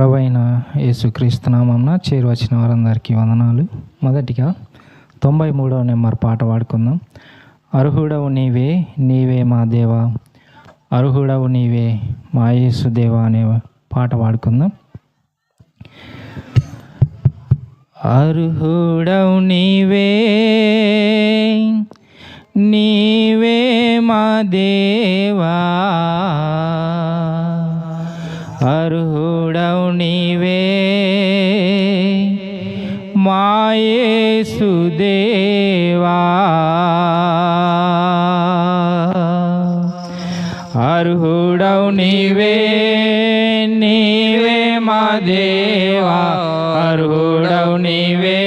ప్రభు యేసుక్రీస్తునామన్న చేరువచ్చిన వారందరికీ వందనాలు. మొదటిగా తొంభై మూడవ నెంబర్ పాట పాడుకుందాం అర్హుడవు నీవే నీవే మా దేవా. అర్హుడవు నీవే మా యేసు దేవా అనే పాట పాడుకుందాం అర్హుడవు నీవే నీవే మా దేవా. అర్హుడవు నీవే. మాయేసు దేవా అర్హుడవు నీవే నీవే మా దేవా. అర్హుడవు నీవే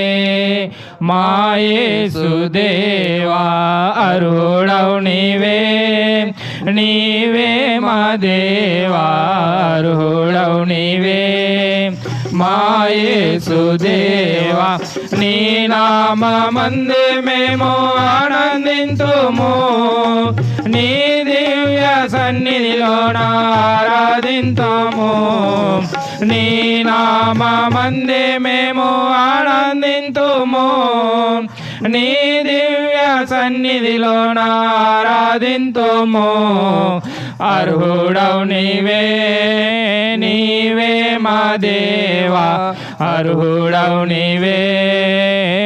మాయేసు దేవా అర్హుడవు నీవే. నీవే మా దేవా నీవే. మాయేసు దేవా నీ నామందే మేము ఆనందింతుము. నీ దివ్య సన్నిధిలో ఆరాధింతుము నీ నామందే మేము ఆనందింతుము. నీ దివ్య సన్నిధిలో ఆరాధింతుము? అర్హుడవు నీవే నీవే మా దేవా. అర్హుడవు నీవే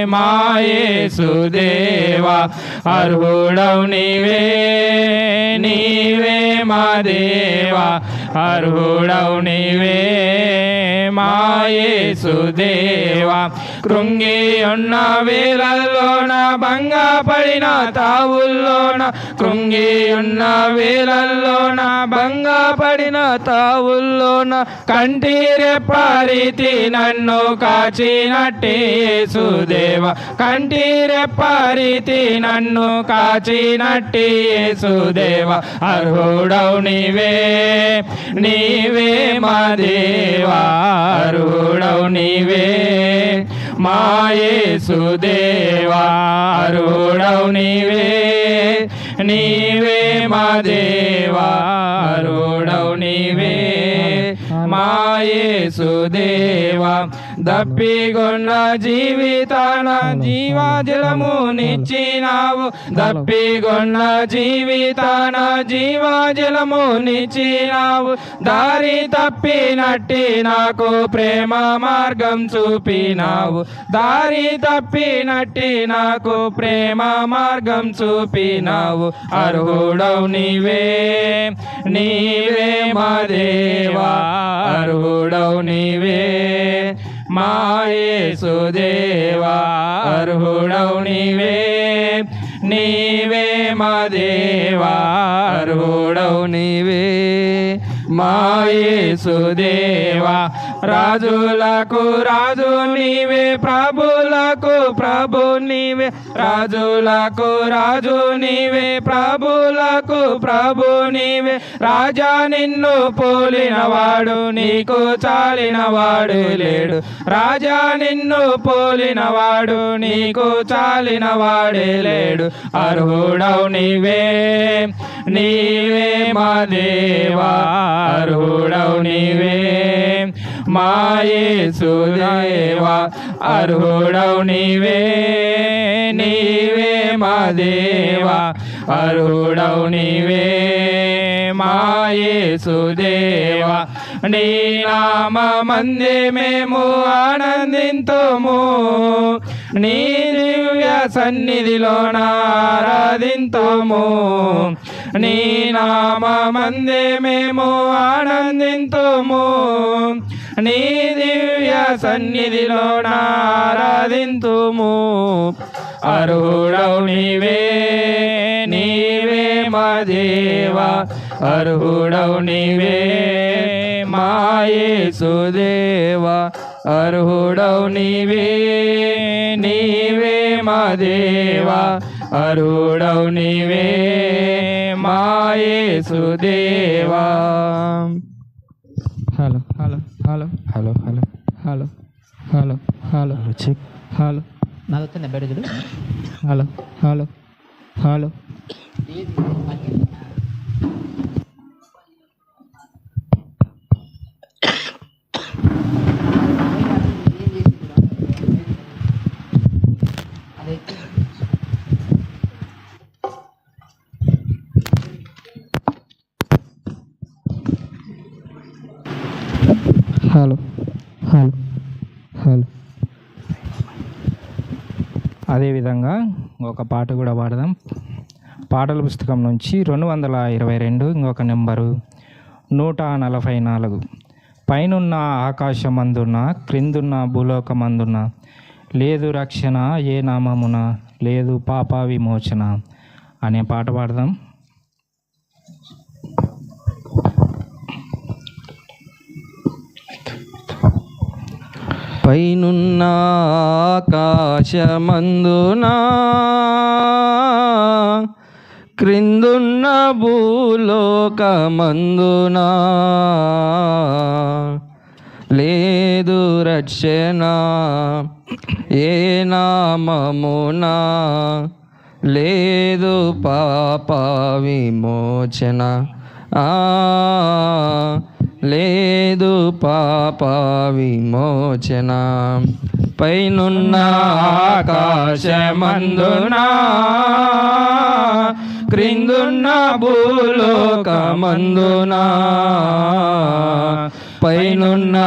మాయేసుదేవా అర్హుడవు నీవే నీవే మా దేవా. అర్హుడవు నీవే మాయేసుదేవా కృంగి ఉన్న వేలల్లోన భంగపడిన తావుల్లోన కృంగి ఉన్న వేలల్లోన భంగపడిన తావుల్లోన కంటి పరితి నన్ను కాచినట్టే సుదేవ కంటి రెప్పారీతి నన్ను కాచినట్టే సుదేవ అర్హుడవు నీవే నీవే మా దేవారుడవు నీవే. మాయేసుదేవారుడవు నీవే. నీవే మా దేవారుడవు నీవే. మాయేసుదేవా దప్పిగొన్న జీవితాన జీవాజలము నిచ్చినావు దప్పిగొన్న జీవితాన జీవాజలము నిచ్చినావు దారి తప్పినట్టి నాకు ప్రేమ మార్గం చూపినావు దారి తప్పినట్టి నాకు ప్రేమ మార్గం చూపినావు అర్హుడవు నీవే నీవే మా దేవా అర్హుడవు నీవే మాయేసు దేవా అర్హుడవు నీవే నీవే మా దేవా అర్హుడవు నీవే. మాయేసు రాజులకు రాజు నీవే ప్రభులకు ప్రభు నీవే రాజులకు రాజు నీవే ప్రభులకు ప్రభు నీవే. రాజా నిన్ను పోలినవాడు నీకు చాలినవాడు లేడు. రాజా నిన్ను పోలినవాడు నీకు చాలినవాడే లేడు. అర్హుడవు నీవే నీవే మా దేవా. అర్హుడవు నీవే మాయేసు దేవా అర్హుడవు నీవే నీవే మా దేవా అర్హుడవు నీవే మాయేసు దేవా నీ నామందే మేము ఆనందింతుము నీ దివ్య సన్నిధిలో ఆరాధింతుము నీ నామ నామందే మేము ఆనందింతుము నీ దివ్య సన్నిధిలో నారాధింతుము. అరుడవు నీవే నీవే మా దేవా. అర్హుడవు నీవే మాయేసు దేవా. అర్హుడవు నీవే నీవే మా దేవా. అరుడవు నీవే మాయేసు దేవా. hello hello hello hello hello hello check hello నాకు వచ్చిందా బయట చూడు హలో హలో హలో అదేవిధంగా ఒక పాట కూడా పాడదాం. పాటల పుస్తకం నుంచి రెండు వందల ఇరవై రెండు ఇంకొక నెంబరు నూట నలభై నాలుగు. పైనున్న ఆకాశమందున క్రిందున్న భూలోకమందున లేదు రక్షణ ఏ నామమున లేదు పాప విమోచన అనే పాట పాడదాం. పైనున్న ఆకాశమందునా? క్రిందున్న భూలోకమందునా? లేదు రక్షణ ఏ నామమునా? లేదు పాప విమోచన. ఆ లేదు పాప విమోచన. పైనున్న ఆకాశమందునా క్రిందున్న భూలోకమందునా. పైనున్న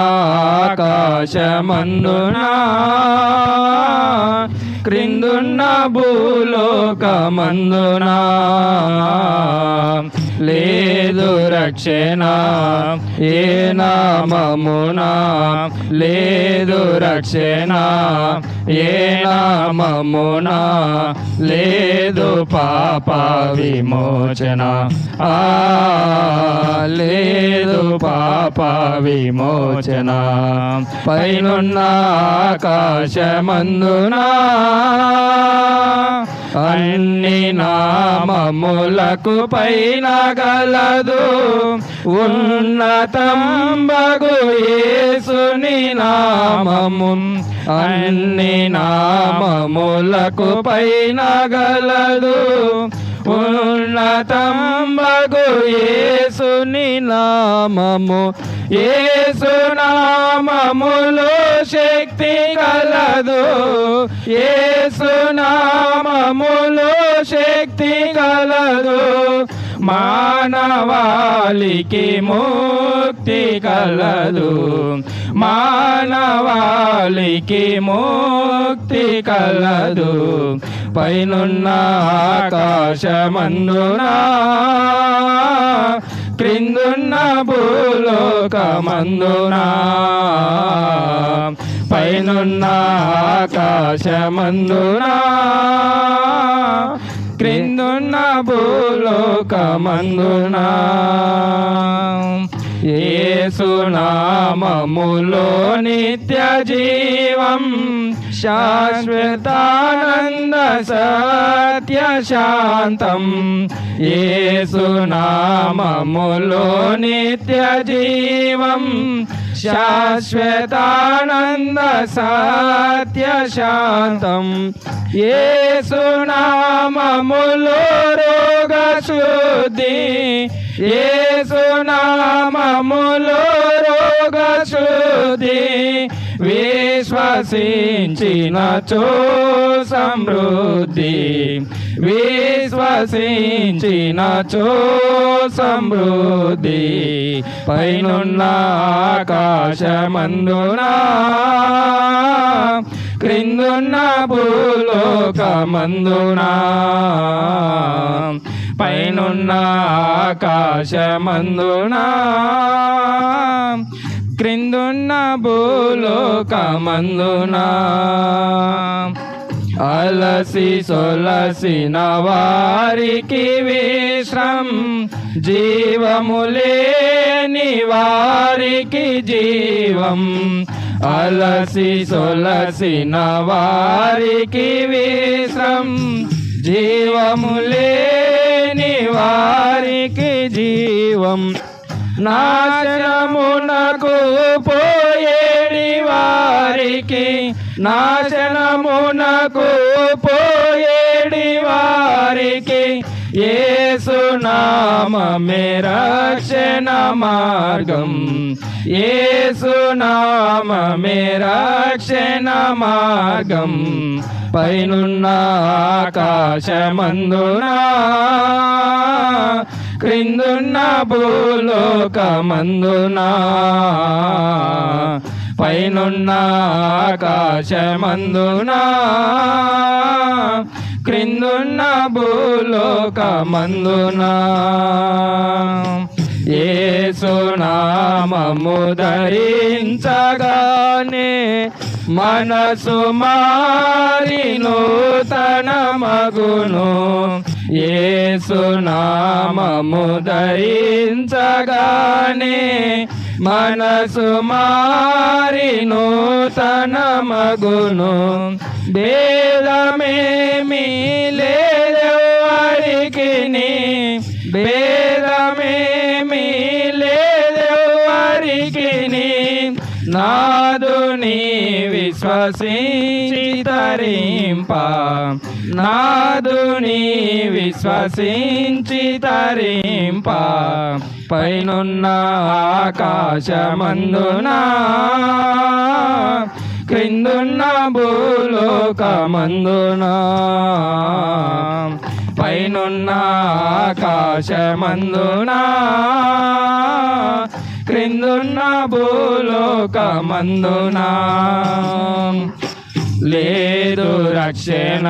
ఆకాశమందునా క్రిందున్న భూలోకమందునా. లేదు రక్షణ ఏ నామమున? లేదు రక్షణ ఏ నామమున? లేదు పాప విమోచన. ఆ లేదు పాప విమోచన. పైనున్న ఆకాశమందునా? అన్ని నామములకు పైన గలదు. ఉన్నతంబగు యేసుని నామము అన్ని నామములకు పైన గలదు. ఉన్నతంబగు యేసుని నామము. యేసు శక్తి కలదు. యేసు శక్తి కలదు. మానవాళికి ముక్తి కలదు. మానవాళికి ముక్తి కలదు. పైనున్న ఆకాశమందునా క్రిందున్న భూలోకమందునా పైనున్న ఆకాశమందునా క్రిందున్న భూలోకమందునా. ఏసునామములో నిత్య జీవం శాశ్వతానంద సత్య శాంతం ఏసునామములో నిత్య జీవం శాశ్వతానంద సత్య శాంతం. ఏసునామములో రోగశుద్ధి ఏసునామములో రోగశుద్ధి విశ్వసించిన చో సమృద్ధి. విశ్వసించిన చో సమృద్ధి పైనున్న ఆకాశమందునా క్రిందున్న భూలోకమందునా పైనున్న ఆకాశమందునా క్రిందున్న భూలోకమందునా. అలసి సొలసిన వారికి విశ్రం. జీవములేని వారికి జీవం. అలసి సొలసిన వారికి విశ్రం. జీవములేని వారికి జీవం. నాశనమునకు పో వారికి నాశనమునకు పోయేడి వారికి ఏసునామే రక్షణ మార్గం. ఏసునామే రక్షణ మార్గం. పైనున్న ఆకాశమందునా క్రిందున్న భూలోకమందునా. పైనున్న ఆకాశమందునా? క్రిందున్న భూలోకమందునా? ఏసునామము ధరించగానే మనసు మారి నూతన మగును ఏసునామము ధరించగానే మనసు మారి నూతన మగును భేదమేమీ లేదెవరికి భేదమేమీ లేదెవరికి నాదుని విశ్వసించి తరింప నాదుని విశ్వసించి తరింప పైనున్న ఆకాశమందునా క్రిందున్న భూలోకమందునా పైనున్న ఆకాశమందునా క్రిందున్న భూలోకమందునా. లేదు రక్షణ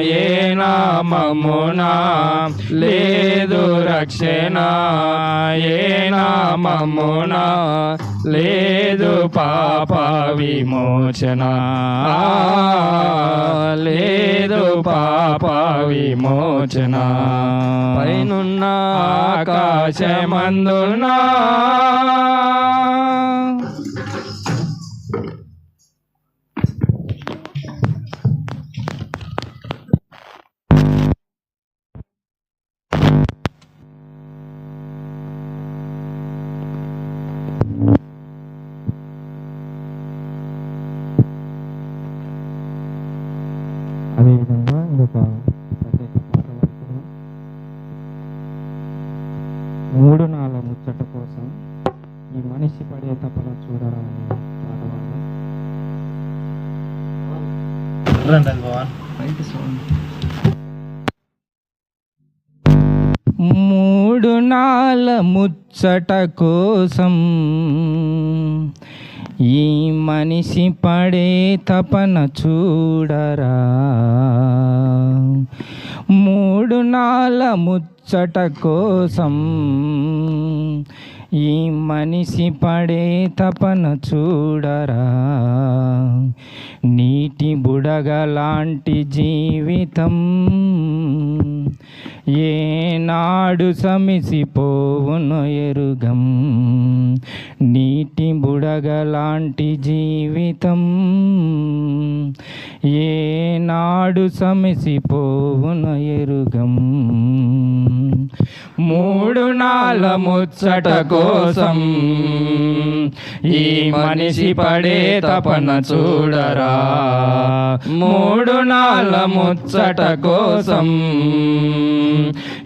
ఏ నామమునా? లేదు రక్షణ ఏ నామమునా? లేదు పాప విమోచన. లేదు పాప విమోచన. పైనున్న ఆకాశమందునా మూడు నాల ముచ్చట కోసం ఈ మనిషి పడే తపన చూడరా? మూడు నాల ముచ్చట కోసం ఈ మనిషి పడే తపన చూడరా? నీటి బుడగ లాంటి జీవితం ఏనాడు సమిసిపోవును ఎరుగం. నీటి బుడగ లాంటి జీవితం ఏనాడు సమిసిపోవును ఎరుగం. మూడు నాల ముచ్చట కోసం ఈ మనిషి పడే తపన చూడరా. మూడు నాల ముచ్చట కోసం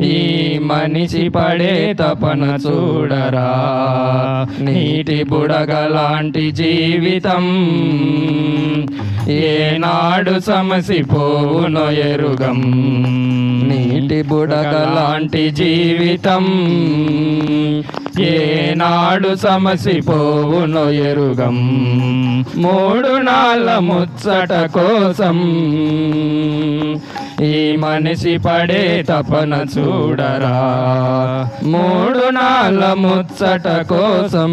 ఈ మనిషి పడే తపన చూడరా. నీటి బుడగలాంటి జీవితం ఏనాడు సమసిపోవునో ఎరుగం. నీటి బుడగ లాంటి జీవితం. ఏనాడు సమసిపోవునో ఎరుగం. మూడు నాళ్ళ ముచ్చట కోసం ఈ మనిషి పడే తపన చూడరా. మూడు నాళ్ళ ముచ్చట కోసం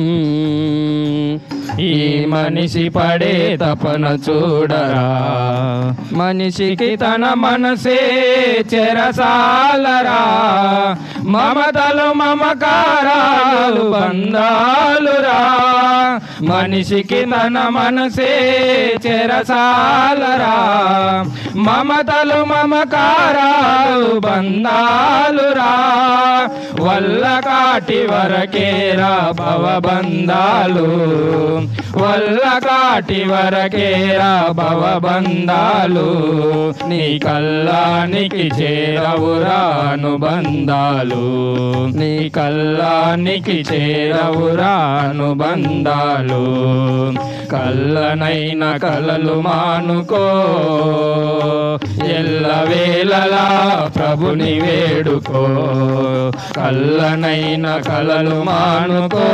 ఈ మనిషి పడే తపన చూడరా. మనిషికి తన మనసే చెరసాలరా. మమతలు మమకారాలు బంధాలురా. మనిషికి తన మనసే చెరసాలరా. మమతలు మమకారాలు బంధాలురా. వల్ల కాటి వరకేరా భవబంధాలు. వల్ల కాటి వరకేరా భవబంధాలు నీ కల్లానికి చేరవురా అనుబంధాలు నీ కల్లానికి చేరవురా అనుబంధాలు కళ్ళనైన కలలు మానుకో ఎల్లవేళలా ప్రభుని వేడుకో. కళ్ళనైన కలలు మానుకో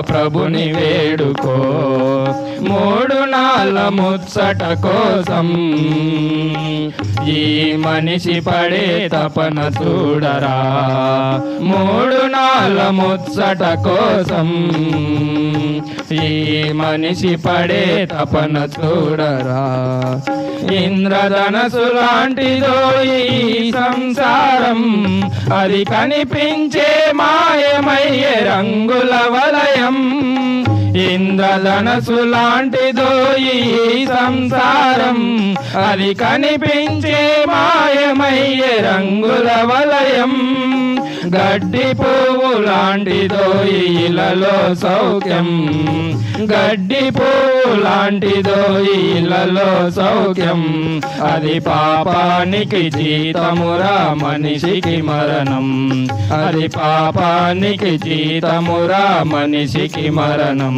ప్రభుని వేడుకో. మూడు నాల ముచ్చట కోసం ఈ మనిషి పడే తపన చూడరా. మూడు నాల ముచ్చట కోసం ఈ మనిషి పడే తపన చూడరా. ఇంద్రధనసు లాంటిదో ఈ సంసారం అది కనిపించే మాయమయ్యే రంగుల వలయం. ఇంద్రధనసు లాంటిదో ఈ సంసారం. అది కనిపించే మాయమయ్యే రంగుల వలయం. గడ్డి పువ్వు లాంటిదో ఇలలో సౌఖ్యం. గడ్డి పువ్వు లాంటిదో ఇలలో సౌఖ్యం. అది పాపానికి జీతమురా మనిషికి మరణం. అది పాపానికి జీతమురా మనిషికి మరణం.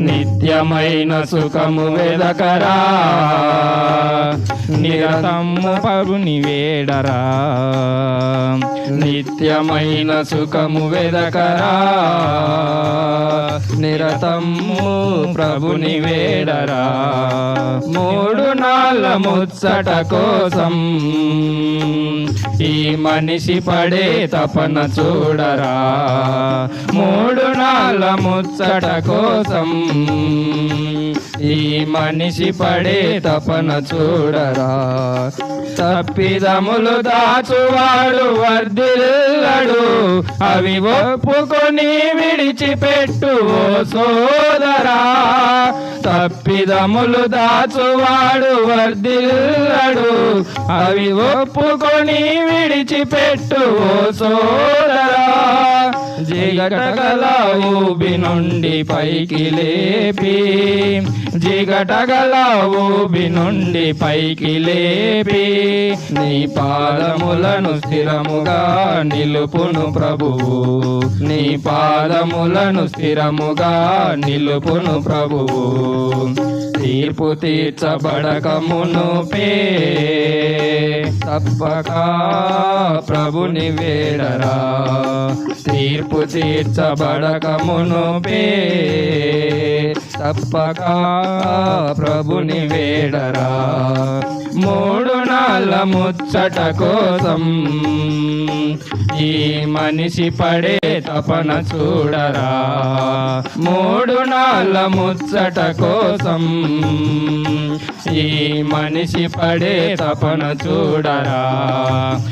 నిత్యమైన సుఖము వెదకరా. నిరతము పరుని వేడరా. నిత్యమైన సుఖము వెదకరా. నిరతము ప్రభుని వేడరా మూడు నాళ్ళ ముచ్చట కోసం ఈ మనిషి పడే తపన చూడరా. మూడు నాళ్ళ ముచ్చట కోసం ఈ మనిషి పడే తపన చూడరా. తప్పిదములు దాచువాడు వర్దిల్లడు అవి ఒప్పుకొని విడిచిపెట్టు ఓ సోదరా. తప్పిదములు దాచువాడు వర్దిల్లడు అవి ఒప్పుకొని విడిచిపెట్టు ఓ సోదరా. జిగటగల ఊబి నుండి పైకి లేపి. జిగటగల ఊబి నుండి పైకి లేపి. నీ పాదములను స్థిరముగా నిలుపును ప్రభువు. నీ పాదములను స్థిరముగా నిలుపును ప్రభువు. తీర్పు తీర్చబడకమును పే. తప్పక ప్రభుని వేడరా తీర్పు తీర్చబడకమును పే. తప్పక ప్రభుని వేడరా మూడు నాళ్ళ ముచ్చట కోసం ఈ మనిషి పడే తపన చూడరా. మూడు నాళ్ళ ముచ్చట కోసం ఈ మనిషి పడే తపన చూడరా.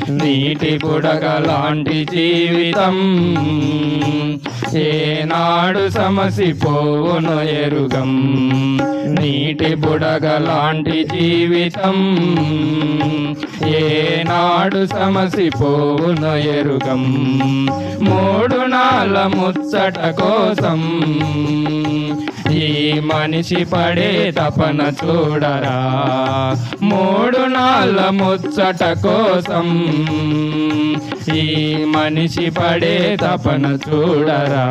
నీటి బుడగ లాంటి జీవితం ఏనాడు సమసిపోవును ఎరుగం. నీటి బుడగలాంటి జీవితం. ఏనాడు సమసిపోవును ఎరుగం. మూడు నాల ముచ్చట కోసం ఈ మనిషి పడే తపన చూడరా. మూడు నాళ్ళ ముచ్చట కోసం ఈ మనిషి పడే తపన చూడరా.